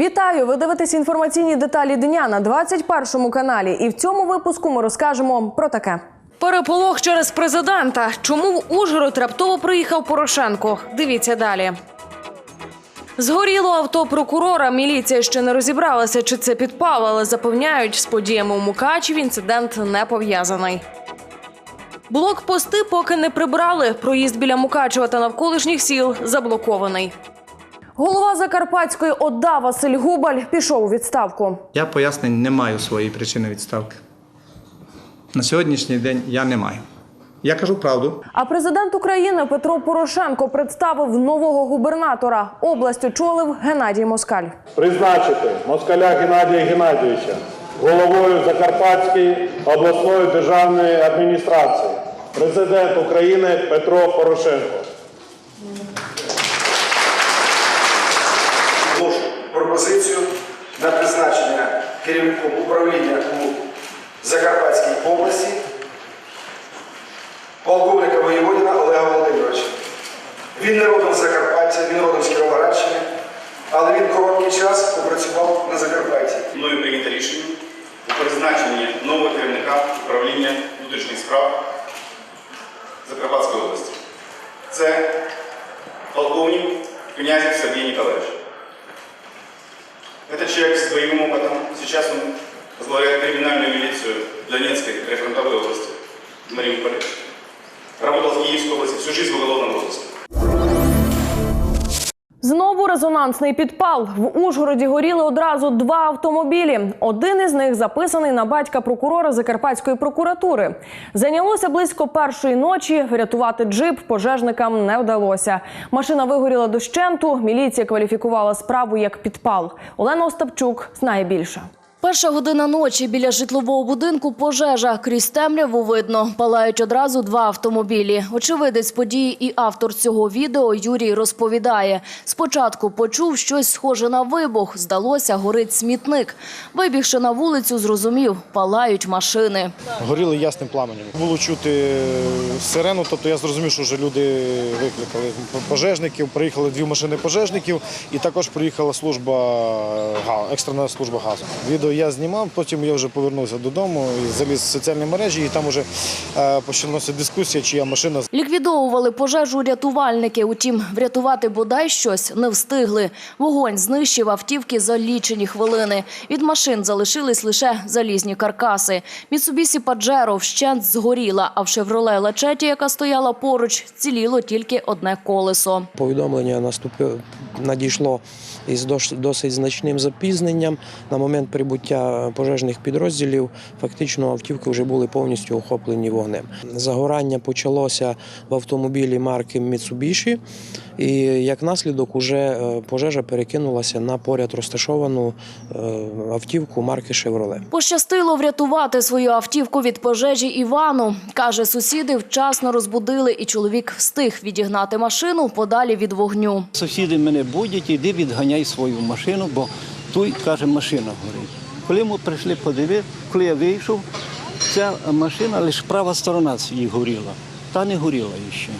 Вітаю! Ви дивитесь інформаційні деталі дня на 21 каналі. І в цьому випуску ми розкажемо про таке. Переполох через президента. Чому в Ужгород раптово приїхав Порошенко? Дивіться далі. Згоріло авто прокурора. Міліція ще не розібралася, чи це підпал, але запевняють, з подіями у Мукачеві інцидент не пов'язаний. Блокпости поки не прибрали. Проїзд біля Мукачева та навколишніх сіл заблокований. Голова Закарпатської ОДА Василь Губаль пішов у відставку. Я пояснень не маю своєї причини відставки. На сьогоднішній день я не маю. Я кажу правду. А президент України Петро Порошенко представив нового губернатора. Область очолив Геннадій Москаль. Призначити москаля Геннадія Геннадійовича головою Закарпатської обласної державної адміністрації. Президент України Петро Порошенко. На призначення керівником управління у Закарпатській області полковника воєводіна Олега Володимировича. Він не родом з Закарпаття, він родом з Кіровоградщини, але він короткий час попрацював на Закарпатті. Мною прийнято рішення у призначенні нового керівника управління внутрішніх справ Закарпатської області. Це полковник Князев Сергей Николаевич. Это человек с боевым опытом. Сейчас он возглавляет криминальную милицию Донецкой прифронтовой области, в Мариуполе. Работал в Киевской области, всю жизнь в уголовном розыске. Знову резонансний підпал. В Ужгороді горіли одразу два автомобілі. Один із них записаний на батька прокурора Закарпатської прокуратури. Зайнялося близько першої ночі. Врятувати джип пожежникам не вдалося. Машина вигоріла дощенту. Міліція кваліфікувала справу як підпал. Олена Остапчук знає більше. Перша година ночі біля житлового будинку пожежа. Крізь темряву видно. Палають одразу два автомобілі. Очевидець події і автор цього відео Юрій розповідає. Спочатку почув щось схоже на вибух. Здалося, горить смітник. Вибігши на вулицю, зрозумів – палають машини. горіли ясним пламенем. Було чути е, сирену, тобто я зрозумів, що вже люди викликали пожежників. Приїхали дві машини пожежників, і також приїхала служба екстрена служба газу. Відео я знімав, потім я вже повернувся додому і заліз в соціальні мережі, і там вже е, почалася дискусія, чия машина Ліквідовували пожежу рятувальники. Утім, врятувати бодай щось не встигли. Вогонь знищив автівки за лічені хвилини. Від машин залишились лише залізні каркаси. Міцубісі Паджеро вщент згоріла, а в «Шевроле Лачеті», яка стояла поруч, ціліло тільки одне колесо. Повідомлення наступило, надійшло із дос- досить значним запізненням. На момент прибуття пожежних підрозділів фактично автівки вже були повністю охоплені вогнем. Загорання почалося в автомобілі марки Mitsubishi, і як наслідок уже е, пожежа перекинулася на поряд розташовану е, автівку марки Chevrolet. Пощастило врятувати свою автівку від пожежі Івану. Каже, сусіди вчасно розбудили, і чоловік встиг відігнати машину подалі від вогню. Сусіди мене будять, іди відганяй свою машину, бо тут, каже, машина горить. Коли ми прийшли подивитися, коли я вийшов, ця машина, лише права сторона її горіла, та не горіла ще.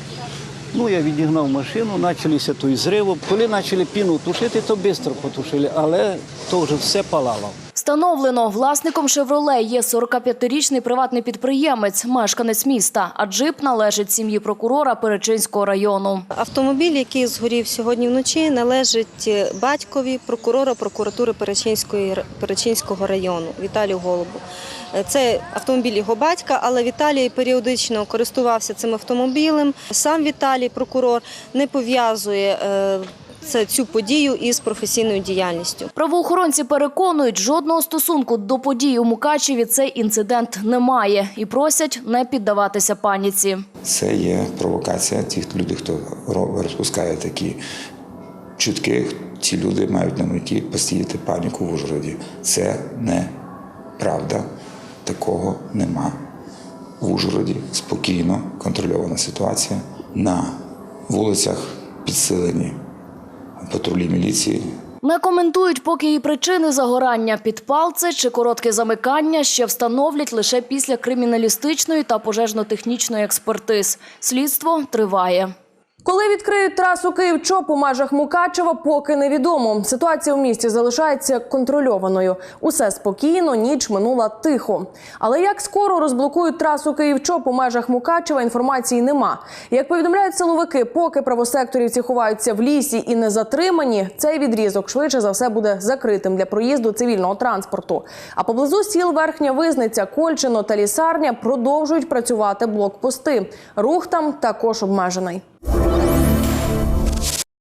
Ну, я відігнав машину, почалися той зриви. Коли почали піну тушити, то швидко потушили, але то вже все палало. Встановлено, власником «Шевроле» є 45-річний приватний підприємець, мешканець міста, а джип належить сім'ї прокурора Перечинського району. Автомобіль, який згорів сьогодні вночі, належить батькові прокурора прокуратури Перечинської Перечинського району Віталію Голубу. Е, Це автомобіль його батька, але Віталій періодично користувався цим автомобілем. Сам Віталій, прокурор, не пов'язує е, цю подію із професійною діяльністю. Правоохоронці переконують, жодного стосунку до подій у Мукачеві цей інцидент не має і просять не піддаватися паніці. Це є провокація. Ті люди, хто розпускає такі чутки, ці люди мають на меті посіяти паніку в Ужгороді. Це не правда. Такого нема. В Ужгороді спокійно контрольована ситуація. На вулицях підсилені патрулі міліції, Не коментують поки і причини загорання. Підпал це чи коротке замикання ще встановлять лише після криміналістичної та пожежно-технічної експертиз. Слідство триває. Коли відкриють трасу Київ-Чоп у межах Мукачева, поки невідомо. Ситуація у місті залишається контрольованою. Усе спокійно, ніч минула тихо. Але як скоро розблокують трасу Київ-Чоп у межах Мукачева, інформації нема. Як повідомляють силовики, поки правосекторівці ховаються в лісі і не затримані, цей відрізок швидше за все буде закритим для проїзду цивільного транспорту. А поблизу сіл Верхня Визниця, Кольчино та Лісарня продовжують працювати блокпости. Рух там також обмежений. Bye.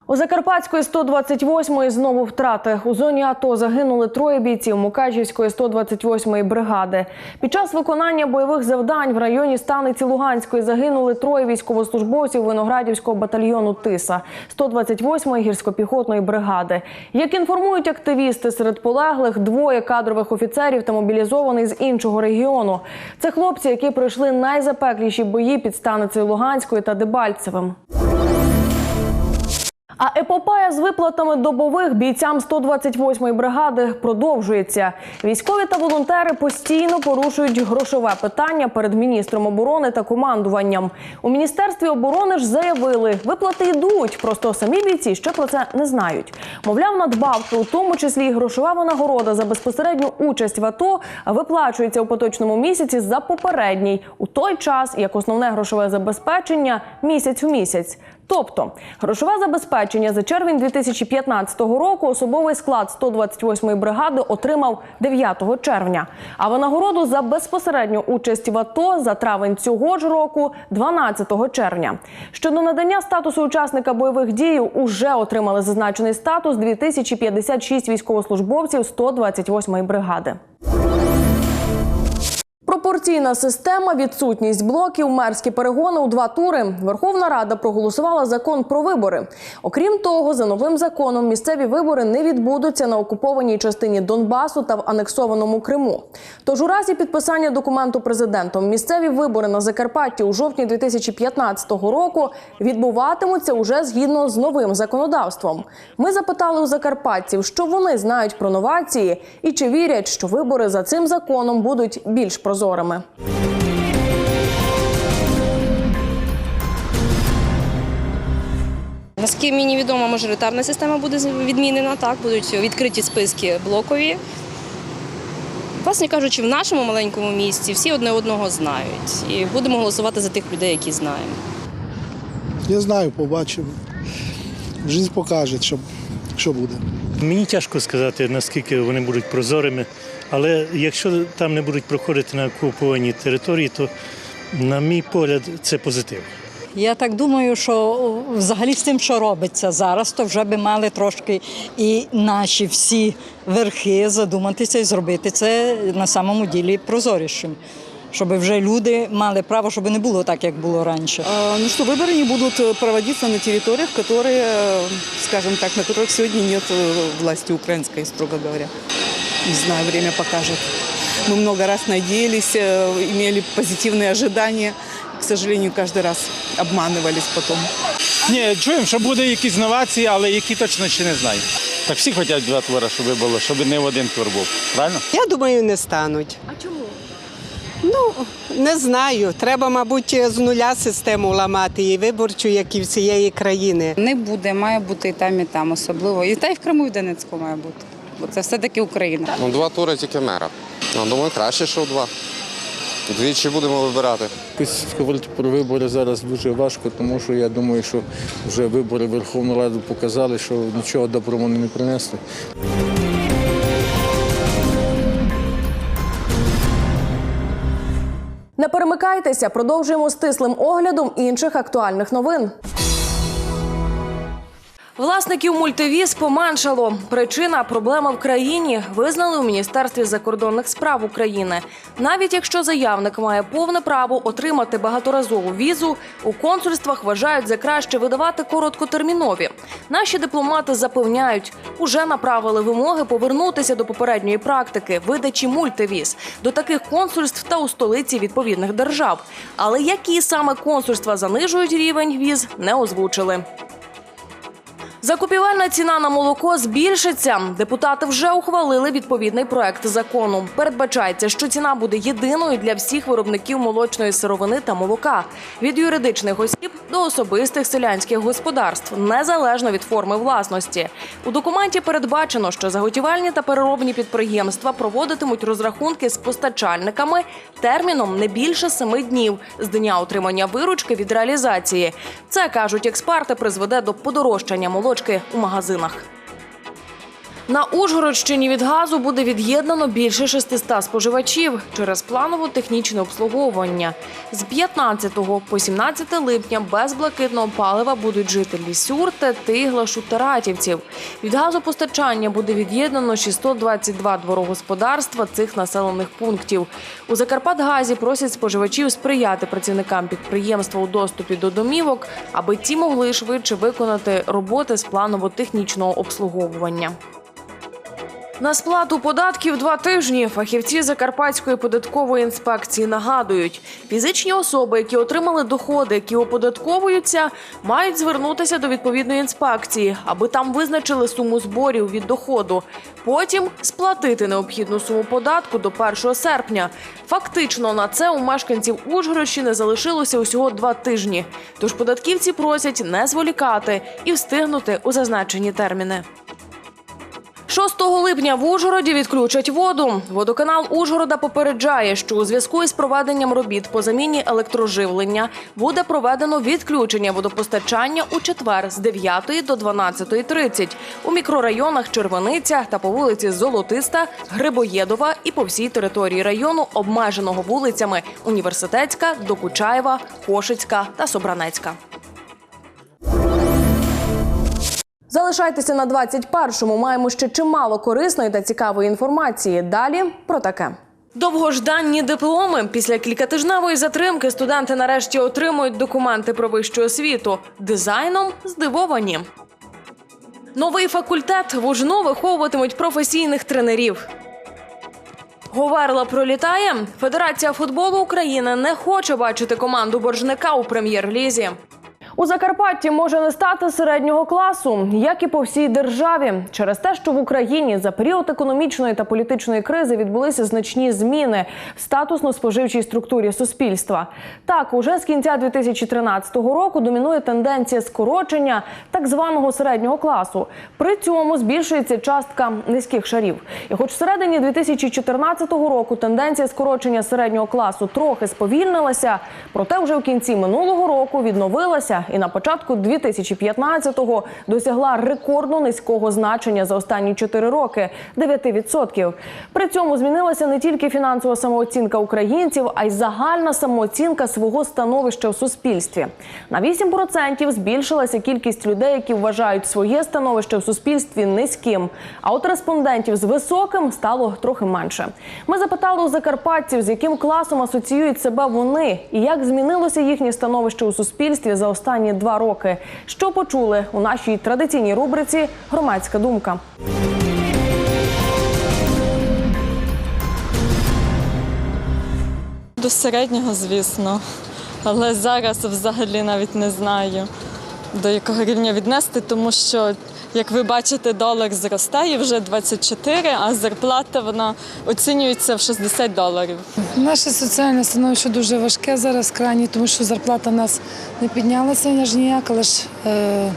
У Закарпатської 128-ї знову втрати. У зоні АТО загинули троє бійців Мукачівської 128-ї бригади. Під час виконання бойових завдань в районі станиці Луганської загинули троє військовослужбовців Виноградівського батальйону Тиса 128-ї гірсько-піхотної бригади. Як інформують активісти, серед полеглих двоє кадрових офіцерів та мобілізований з іншого регіону. Це хлопці, які пройшли найзапекліші бої під станицею Луганською та Дебальцевим. А епопея з виплатами добових бійцям 128-ї бригади продовжується. Військові та волонтери постійно порушують грошове питання перед міністром оборони та командуванням. У міністерстві оборони ж заявили, виплати йдуть, просто самі бійці ще про це не знають. Мовляв, надбавки, у тому числі і грошова винагорода за безпосередню участь в АТО, виплачується у поточному місяці за попередній, у той час як основне грошове забезпечення місяць у місяць. Тобто грошове забезпечення за червень 2015 року особовий склад 128-ї бригади отримав 9 червня, а винагороду за безпосередню участь в АТО за травень цього ж року 12 червня. Щодо надання статусу учасника бойових дій, уже отримали зазначений статус 2056 військовослужбовців 128-ї бригади. Пропорційна система, відсутність блоків, мерські перегони у два тури. Верховна Рада проголосувала закон про вибори. Окрім того, за новим законом місцеві вибори не відбудуться на окупованій частині Донбасу та в анексованому Криму. Тож у разі підписання документу президентом місцеві вибори на Закарпатті у жовтні 2015 року відбуватимуться уже згідно з новим законодавством. Ми запитали у закарпатців, що вони знають про новації і чи вірять, що вибори за цим законом будуть більш прозорими. Наскільки мені відомо, мажоритарна система буде відмінена, так, будуть відкриті списки блокові. Власне кажучи, в нашому маленькому місті всі одне одного знають. І будемо голосувати за тих людей, які знаємо. Я знаю, побачимо. Жизнь покаже, що, що буде. Мені тяжко сказати, наскільки вони будуть прозорими, але якщо там не будуть проходити на окупованій території, то, на мій погляд, це позитив. Я так думаю, що взагалі з тим, що робиться зараз, то вже би мали трошки і наші всі верхи задуматися і зробити це на самому ділі прозорішим. Щоб вже люди мали право, щоб не було так, як було раніше. Ну что, выборы не будут проводиться на территориях, которые, скажем так, на которых сегодня нет э, власти украинской, строго говоря. Не знаю, время покажет. Мы много раз надеялись, э, имели позитивные ожидания. К сожалению, каждый раз обманывались потом. Ні, чуємо, що буде якісь новації, але які точно ще не знаю. Так всі хочуть два твори, щоб було, щоб не в один твор був. Правильно? Я думаю, не стануть. А чому? Ну, не знаю. Треба, мабуть, з нуля систему ламати і виборчу, як і всієї країни. Не буде, має бути і там, і там особливо. І та й в Криму, і в Донецьку має бути. Бо це все-таки Україна. Ну, два тури тільки мера. Ну, думаю, краще, що два. Двічі будемо вибирати. Якось говорити про вибори зараз дуже важко, тому що я думаю, що вже вибори Верховну Раду показали, що нічого доброго не принесли. Не перемикайтеся, продовжуємо стислим оглядом інших актуальних новин. Власників мультивіз поменшало. Причина проблема в країні визнали у міністерстві закордонних справ України. Навіть якщо заявник має повне право отримати багаторазову візу, у консульствах вважають за краще видавати короткотермінові. Наші дипломати запевняють, уже направили вимоги повернутися до попередньої практики видачі мультивіз до таких консульств та у столиці відповідних держав. Але які саме консульства занижують рівень віз, не озвучили. Закупівельна ціна на молоко збільшиться. Депутати вже ухвалили відповідний проект закону. Передбачається, що ціна буде єдиною для всіх виробників молочної сировини та молока від юридичних осіб до особистих селянських господарств, незалежно від форми власності. У документі передбачено, що заготівельні та переробні підприємства проводитимуть розрахунки з постачальниками терміном не більше семи днів з дня отримання виручки від реалізації. Це кажуть експерти, призведе до подорожчання молочки у магазинах. На Ужгородщині від газу буде від'єднано більше 600 споживачів через планово-технічне обслуговування. З 15 по 17 липня без блакитного палива будуть жителі Сюр, Тигла, Шутаратівців. Від газопостачання буде від'єднано 622 дворогосподарства цих населених пунктів. У Закарпатгазі просять споживачів сприяти працівникам підприємства у доступі до домівок, аби ті могли швидше виконати роботи з планово-технічного обслуговування. На сплату податків два тижні фахівці Закарпатської податкової інспекції нагадують, фізичні особи, які отримали доходи, які оподатковуються, мають звернутися до відповідної інспекції, аби там визначили суму зборів від доходу. Потім сплатити необхідну суму податку до 1 серпня. Фактично на це у мешканців Ужгородщини залишилося усього два тижні. Тож податківці просять не зволікати і встигнути у зазначені терміни. 6 липня в Ужгороді відключать воду. Водоканал Ужгорода попереджає, що у зв'язку із проведенням робіт по заміні електроживлення буде проведено відключення водопостачання у четвер з 9 до 12.30 у мікрорайонах Червониця та по вулиці Золотиста, Грибоєдова і по всій території району, обмеженого вулицями Університетська, Докучаєва, Кошицька та Собранецька. Залишайтеся на 21-му. Маємо ще чимало корисної та цікавої інформації. Далі про таке. Довгожданні дипломи. Після кількатижневої затримки студенти нарешті отримують документи про вищу освіту. Дизайном здивовані. Новий факультет в УЖНУ виховуватимуть професійних тренерів. Говерла пролітає. Федерація футболу України не хоче бачити команду боржника у прем'єр-лізі. У Закарпатті може не стати середнього класу, як і по всій державі, через те, що в Україні за період економічної та політичної кризи відбулися значні зміни в статусно-споживчій структурі суспільства. Так, уже з кінця 2013 року домінує тенденція скорочення так званого середнього класу. При цьому збільшується частка низьких шарів. І хоч всередині 2014 року тенденція скорочення середнього класу трохи сповільнилася, проте вже в кінці минулого року відновилася і на початку 2015-го досягла рекордно низького значення за останні 4 роки 9%. При цьому змінилася не тільки фінансова самооцінка українців, а й загальна самооцінка свого становища в суспільстві. На 8% збільшилася кількість людей, які вважають своє становище в суспільстві низьким. А от респондентів з високим стало трохи менше. Ми запитали у закарпатців, з яким класом асоціюють себе вони, і як змінилося їхнє становище у суспільстві за останні два роки. Що почули у нашій традиційній рубриці Громадська думка. До середнього, звісно, але зараз взагалі навіть не знаю, до якого рівня віднести, тому що, як ви бачите, долар зростає вже 24, а зарплата вона оцінюється в 60 доларів. Наше соціальне становище дуже важке зараз в країні, тому що зарплата в нас не піднялася аж ніяк, лише е,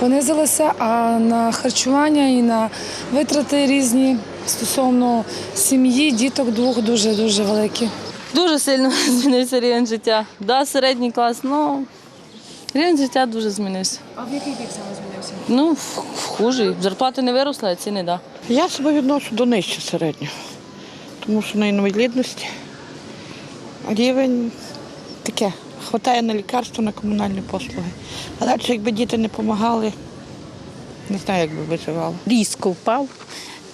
понизилася, а на харчування і на витрати різні стосовно сім'ї, діток двох дуже-дуже великі. Дуже сильно змінився рівень життя. Да, середній клас, ну рівень життя дуже змінився. А в який бік саме змінився? Ну, в- в. Зарплати не виросли, а ціни да. Я себе відношу до нижче середнього, тому що на інвалідності рівень таке, хватає на лікарство, на комунальні послуги. А далі, якби діти не допомагали, не знаю, як би виживало. різко впав.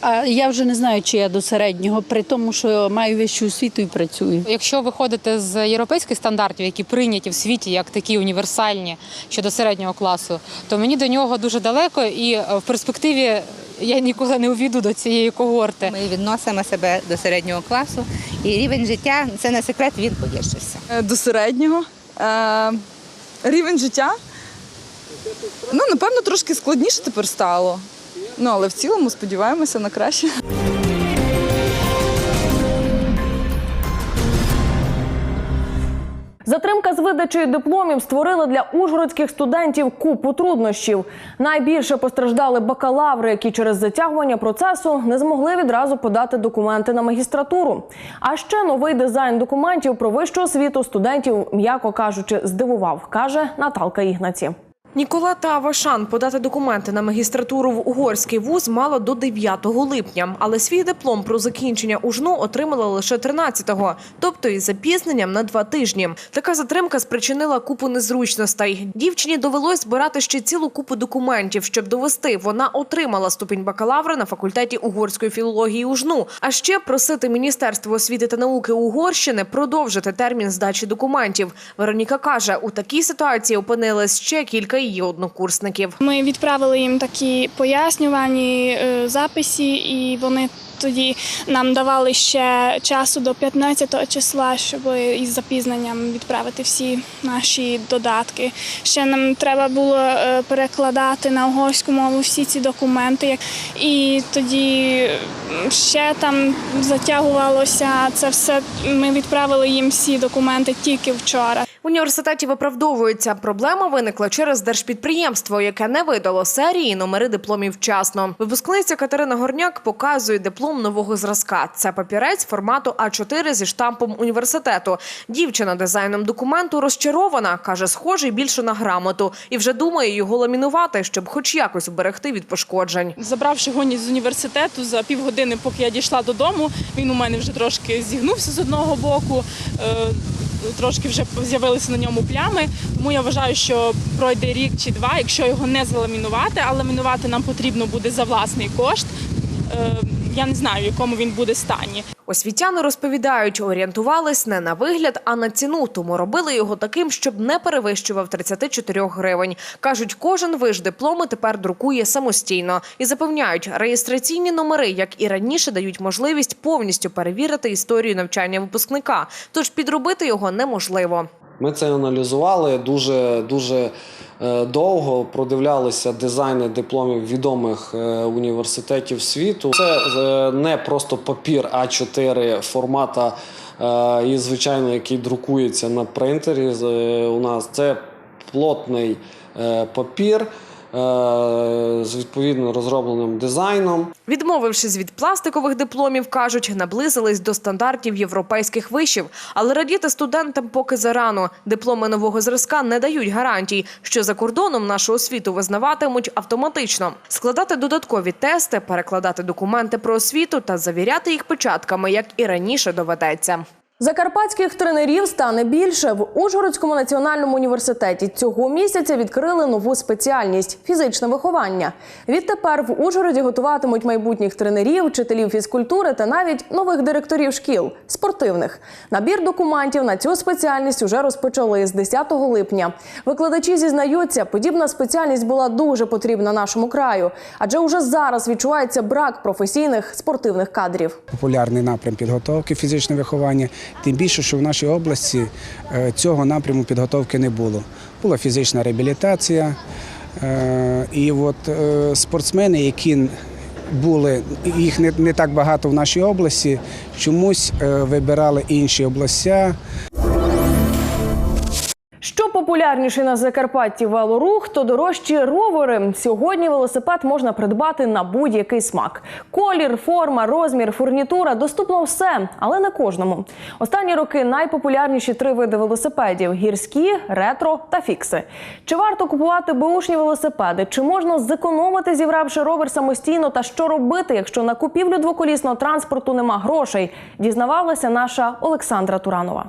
А я вже не знаю, чи я до середнього, при тому, що маю вищу освіту і працюю. Якщо виходити з європейських стандартів, які прийняті в світі як такі універсальні щодо середнього класу, то мені до нього дуже далеко, і е, в перспективі я ніколи не увійду до цієї когорти. Ми відносимо себе до середнього класу, і рівень життя це не секрет, він погіршився. Е, До середнього. Е, рівень життя. Ну, напевно, трошки складніше тепер стало. Ну, але в цілому сподіваємося на краще. Затримка з видачею дипломів створила для ужгородських студентів купу труднощів. Найбільше постраждали бакалаври, які через затягування процесу не змогли відразу подати документи на магістратуру. А ще новий дизайн документів про вищу освіту студентів, м'яко кажучи, здивував, каже Наталка Ігнаці. Ніколета Авашан подати документи на магістратуру в угорський вуз мала до 9 липня, але свій диплом про закінчення ужну отримала лише 13-го, тобто із запізненням на два тижні. Така затримка спричинила купу незручностей. Дівчині довелось збирати ще цілу купу документів, щоб довести, вона отримала ступінь бакалавра на факультеті угорської філології ужну. А ще просити Міністерство освіти та науки Угорщини продовжити термін здачі документів. Вероніка каже, у такій ситуації опинились ще кілька її однокурсників. Ми відправили їм такі пояснювані е, записи, і вони тоді нам давали ще часу до 15 числа, щоб із запізненням відправити всі наші додатки. Ще нам треба було е, перекладати на угорську мову всі ці документи. І тоді ще там затягувалося це все. Ми відправили їм всі документи тільки вчора. Університеті виправдовуються. Проблема виникла через держпідприємство, яке не видало серії і номери дипломів вчасно. Випускниця Катерина Горняк показує диплом нового зразка. Це папірець формату А4 зі штампом університету. Дівчина дизайном документу розчарована. каже, схожий більше на грамоту, і вже думає його ламінувати, щоб хоч якось уберегти від пошкоджень. Забравши гоні з університету за півгодини, поки я дійшла додому, він у мене вже трошки зігнувся з одного боку. Е, Трошки вже з'явилися на ньому плями, тому я вважаю, що пройде рік чи два, якщо його не заламінувати, а ламінувати нам потрібно буде за власний кошт. Я не знаю, в якому він буде стані. Освітяни розповідають, орієнтувались не на вигляд, а на ціну, тому робили його таким, щоб не перевищував 34 гривень. Кажуть, кожен виш дипломи тепер друкує самостійно і запевняють, реєстраційні номери, як і раніше, дають можливість повністю перевірити історію навчання випускника. Тож підробити його неможливо. Ми це аналізували дуже дуже довго. Продивлялися дизайни дипломів відомих е, університетів світу. Це е, не просто папір А4 формата, е, і звичайно, який друкується на принтері. Е, У нас це плотний е, папір. Е, З відповідно розробленим дизайном. Відмовившись від пластикових дипломів, кажуть, наблизились до стандартів європейських вишів. Але радіти студентам поки зарано. Дипломи нового зразка не дають гарантій, що за кордоном нашу освіту визнаватимуть автоматично. Складати додаткові тести, перекладати документи про освіту та завіряти їх печатками, як і раніше доведеться. Закарпатських тренерів стане більше в Ужгородському національному університеті. Цього місяця відкрили нову спеціальність фізичне виховання. Відтепер в Ужгороді готуватимуть майбутніх тренерів, вчителів фізкультури та навіть нових директорів шкіл спортивних. Набір документів на цю спеціальність уже розпочали з 10 липня. Викладачі зізнаються, подібна спеціальність була дуже потрібна нашому краю, адже уже зараз відчувається брак професійних спортивних кадрів. популярний напрям підготовки фізичне виховання. Тим більше, що в нашій області е, цього напряму підготовки не було. Була фізична реабілітація. е, І от е, спортсмени, які були, їх не, так багато в нашій області, чомусь вибирали інші областя. Що на Закарпатті велорух, то дорожчі ровери. Сьогодні велосипед можна придбати на будь-який смак. Колір, форма, розмір, фурнітура доступно все, але не кожному. Останні роки найпопулярніші три види велосипедів: гірські, ретро та фікси. Чи варто купувати беушні велосипеди? Чи можна зекономити, зібравши ровер самостійно? Та що робити, якщо на купівлю двоколісного транспорту нема грошей? Дізнавалася наша Олександра Туранова.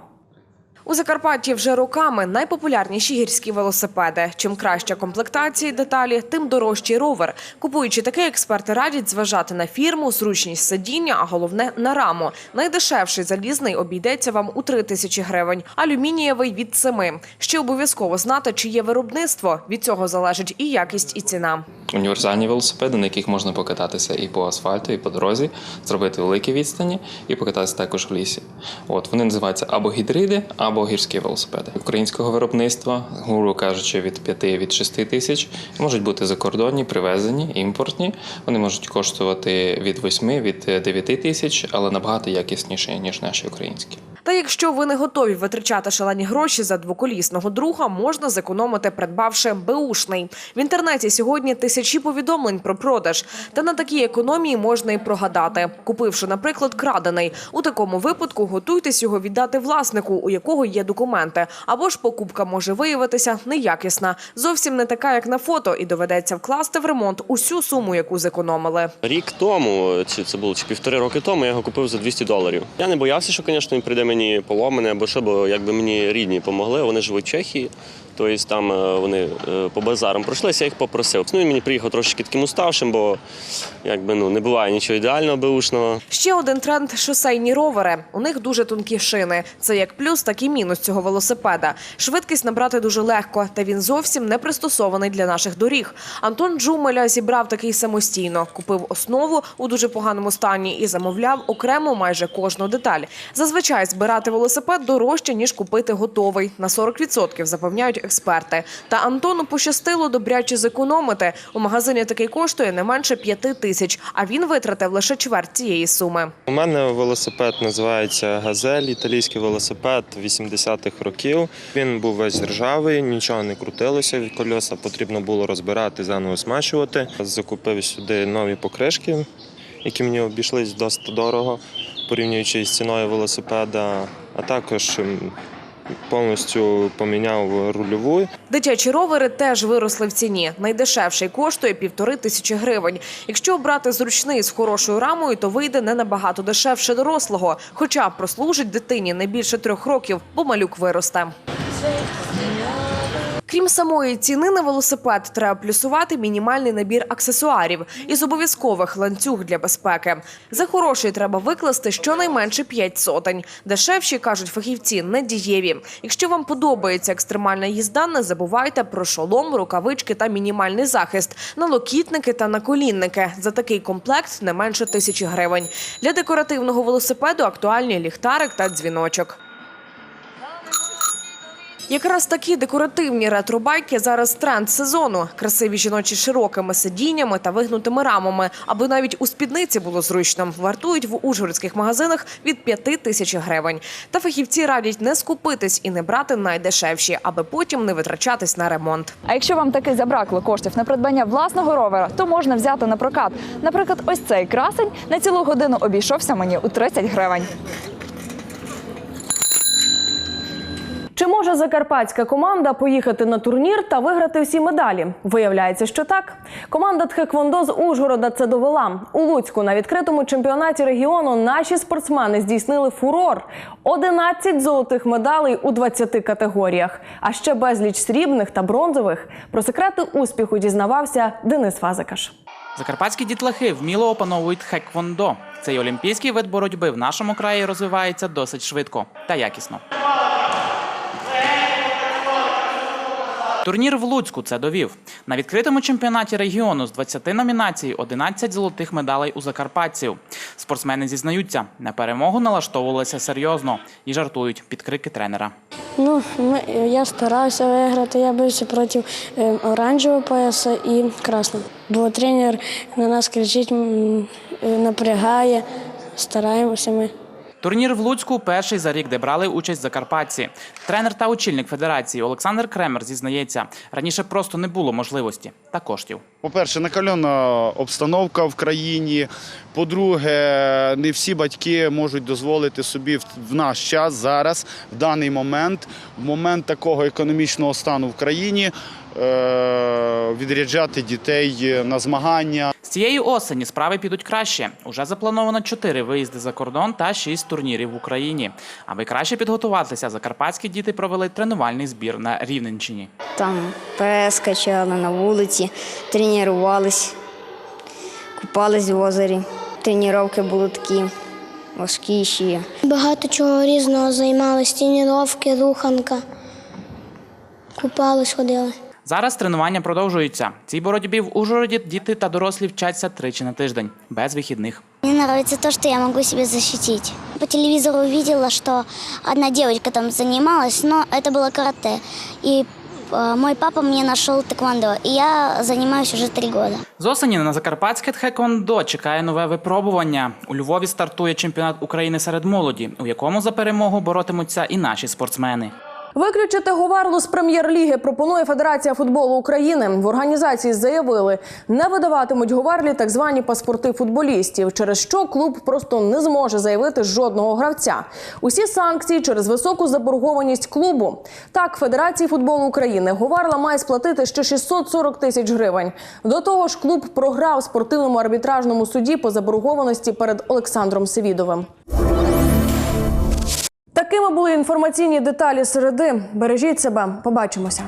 У Закарпатті вже роками найпопулярніші гірські велосипеди. Чим краща комплектація і деталі, тим дорожчий ровер. Купуючи такий, експерти радять зважати на фірму, зручність сидіння, а головне на раму. Найдешевший залізний обійдеться вам у 3 тисячі гривень, алюмінієвий від 7. Ще обов'язково знати, чи є виробництво. Від цього залежить і якість, і ціна. Універсальні велосипеди, на яких можна покататися і по асфальту, і по дорозі, зробити великі відстані і покататися також в лісі. От вони називаються або гідриди, або гірські велосипеди. Українського виробництва, грубо кажучи, від 5 від 6 тисяч можуть бути закордонні, привезені, імпортні. Вони можуть коштувати від 8 від 9 тисяч, але набагато якісніші ніж наші українські. Та якщо ви не готові витрачати шалені гроші за двоколісного друга, можна зекономити, придбавши беушний. В інтернеті сьогодні тисячі повідомлень про продаж. Та на такій економії можна і прогадати, купивши, наприклад, крадений. У такому випадку готуйтесь його віддати власнику, у якого є документи. Або ж покупка може виявитися неякісна, зовсім не така, як на фото, і доведеться вкласти в ремонт усю суму, яку зекономили. Рік тому, чи це було чи півтори роки тому, я його купив за 200 доларів. Я не боявся, що, звісно, він прийде мені поломаний або що, бо якби мені рідні допомогли, вони живуть в Чехії. Тобто там е, вони е, по базарам пройшлися, я їх попросив. Ну і мені приїхав трошки таким уставшим, бо якби ну не буває нічого ідеального беушного. Ще один тренд шосейні ровери. У них дуже тонкі шини. Це як плюс, так і мінус цього велосипеда. Швидкість набрати дуже легко, та він зовсім не пристосований для наших доріг. Антон Джумеля зібрав такий самостійно, купив основу у дуже поганому стані і замовляв окремо майже кожну деталь. Зазвичай збирати велосипед дорожче ніж купити готовий на 40% запевняють експерти. Та Антону пощастило добряче зекономити. У магазині такий коштує не менше п'яти тисяч, а він витратив лише чверть цієї суми. У мене велосипед називається Газель, італійський велосипед 80-х років. Він був весь ржавий, нічого не крутилося. Кольоса потрібно було розбирати, заново смачувати. Закупив сюди нові покришки, які мені обійшлись досить дорого, порівнюючи з ціною велосипеда, а також повністю поміняв рульову. Дитячі ровери теж виросли в ціні. Найдешевший коштує півтори тисячі гривень. Якщо обрати зручний з хорошою рамою, то вийде не набагато дешевше дорослого, хоча прослужить дитині не більше трьох років, бо малюк виросте. Крім самої ціни на велосипед, треба плюсувати мінімальний набір аксесуарів із обов'язкових ланцюг для безпеки. За хороший треба викласти щонайменше 5 сотень. Дешевші кажуть фахівці, не дієві. Якщо вам подобається екстремальна їзда, не забувайте про шолом, рукавички та мінімальний захист, налокітники та наколінники. За такий комплект не менше тисячі гривень. Для декоративного велосипеду актуальні ліхтарик та дзвіночок. Якраз такі декоративні ретробайки зараз тренд сезону. Красиві жіночі широкими сидіннями та вигнутими рамами, аби навіть у спідниці було зручно. Вартують в ужгородських магазинах від 5 тисяч гривень. Та фахівці радять не скупитись і не брати найдешевші, аби потім не витрачатись на ремонт. А якщо вам таки забракло коштів на придбання власного ровера, то можна взяти на прокат. Наприклад, ось цей красень на цілу годину обійшовся мені у 30 гривень. Чи може закарпатська команда поїхати на турнір та виграти всі медалі? Виявляється, що так. Команда Тхеквондо з Ужгорода це довела. У Луцьку на відкритому чемпіонаті регіону наші спортсмени здійснили фурор: 11 золотих медалей у 20 категоріях, а ще безліч срібних та бронзових. Про секрети успіху дізнавався Денис Фазикаш. Закарпатські дітлахи вміло опановують хеквондо. Цей олімпійський вид боротьби в нашому краї розвивається досить швидко та якісно. Турнір в Луцьку це довів. На відкритому чемпіонаті регіону з 20 номінацій 11 золотих медалей у закарпатців. Спортсмени зізнаються, на перемогу налаштовувалися серйозно і жартують під крики тренера. Ну, я старався виграти, я бився проти е, оранжевого пояса і красного. Бо тренер на нас кричить, е, напрягає, стараємося ми. Турнір в Луцьку перший за рік, де брали участь закарпатці. Тренер та очільник федерації Олександр Кремер зізнається, раніше просто не було можливості та коштів. По-перше, накальона обстановка в країні. По-друге, не всі батьки можуть дозволити собі в- наш час зараз, в даний момент, в момент такого економічного стану в країні, відряджати дітей на змагання. З цієї осені справи підуть краще. Уже заплановано чотири виїзди за кордон та шість турнірів в Україні. Аби краще підготуватися, закарпатські діти провели тренувальний збір на Рівненщині. Там прес качали на вулиці, тренувались, купались в озері. Тренування були такі важкіші. Багато чого різного займалися, тренування, руханка. Купались, ходили. Зараз тренування продовжуються. Цій боротьбі в Ужгороді діти та дорослі вчаться тричі на тиждень, без вихідних. Мне нравится то, что я могу себя защитить. По телевизору увидела, что одна девочка там занималась, но это было карате. И Э, Мой папа мне нашел тэквондо, и я занимаюсь уже три года. З осені на закарпатське тхекондо чекає нове випробування. У Львові стартує чемпіонат України серед молоді, у якому за перемогу боротимуться і наші спортсмени. Виключити Говарлу з прем'єр-ліги пропонує Федерація футболу України. В організації заявили, не видаватимуть Говарлі так звані паспорти футболістів, через що клуб просто не зможе заявити жодного гравця. Усі санкції через високу заборгованість клубу. Так, Федерації футболу України Говарла має сплатити ще 640 тисяч гривень. До того ж, клуб програв спортивному арбітражному суді по заборгованості перед Олександром Севідовим. Такими були інформаційні деталі середи. Бережіть себе. Побачимося.